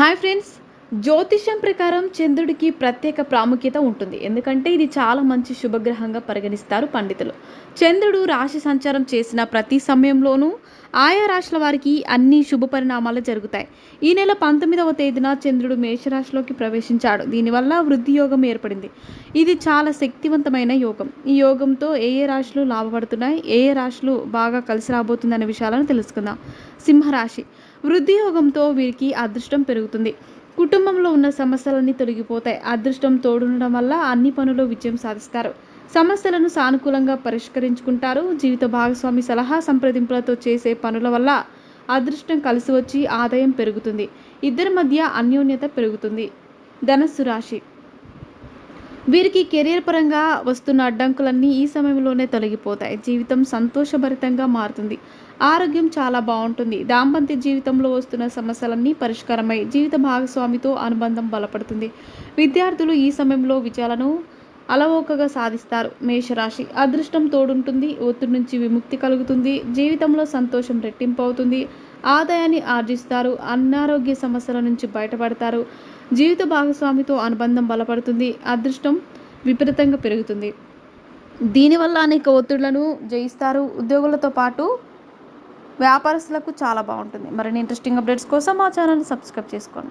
Hi friends జ్యోతిష్యం ప్రకారం చంద్రుడికి ప్రత్యేక ప్రాముఖ్యత ఉంటుంది. ఎందుకంటే ఇది చాలా మంచి శుభగ్రహంగా పరిగణిస్తారు పండితులు. చంద్రుడు రాశి సంచారం చేసిన ప్రతి సమయంలోనూ ఆయా రాశుల వారికి అన్ని శుభ పరిణామాలు జరుగుతాయి. ఈ నెల పంతొమ్మిదవ తేదీన చంద్రుడు మేషరాశిలోకి ప్రవేశించాడు. దీనివల్ల వృద్ధి యోగం ఏర్పడింది. ఇది చాలా శక్తివంతమైన యోగం. ఈ యోగంతో ఏ ఏ రాశులు లాభపడుతున్నాయి ఏ ఏ రాశులు బాగా కలిసి రాబోతుందనే విషయాలను తెలుసుకుందాం. సింహరాశి. వృద్ధి యోగంతో వీరికి అదృష్టం పెరుగుతుంది. కుటుంబంలో ఉన్న సమస్యలన్నీ తొలగిపోతాయి. అదృష్టం తోడుండడం వల్ల అన్ని పనులు విజయం సాధిస్తారు. సమస్యలను సానుకూలంగా పరిష్కరించుకుంటారు. జీవిత భాగస్వామి సలహా సంప్రదింపులతో చేసే పనుల వల్ల అదృష్టం కలిసి వచ్చి ఆదాయం పెరుగుతుంది. ఇద్దరి మధ్య అన్యోన్యత పెరుగుతుంది. ధనస్సు రాశి. వీరికి కెరీర్ పరంగా వస్తున్న అడ్డంకులన్నీ ఈ సమయంలోనే తొలగిపోతాయి. జీవితం సంతోషభరితంగా మారుతుంది. ఆరోగ్యం చాలా బాగుంటుంది. దాంపత్య జీవితంలో వస్తున్న సమస్యలన్నీ పరిష్కారమై జీవిత భాగస్వామితో అనుబంధం బలపడుతుంది. విద్యార్థులు ఈ సమయంలో విజయాలను అలవోకగా సాధిస్తారు. మేషరాశి అదృష్టం తోడుంటుంది ఒత్తిడి నుంచి విముక్తి కలుగుతుంది జీవితంలో సంతోషం రెట్టింపు అవుతుంది ఆదాయాన్ని ఆర్జిస్తారు అనారోగ్య సమస్యల నుంచి బయటపడతారు. జీవిత భాగస్వామితో అనుబంధం బలపడుతుంది అదృష్టం విపరీతంగా పెరుగుతుంది. దీనివల్ల అనేక ఒత్తిడులను జయిస్తారు. ఉద్యోగులతో పాటు వ్యాపారస్తులకు చాలా బాగుంటుంది. మరిన్ని ఇంట్రెస్టింగ్ అప్డేట్స్ కోసం మా ఛానల్ని సబ్స్క్రైబ్ చేసుకోండి.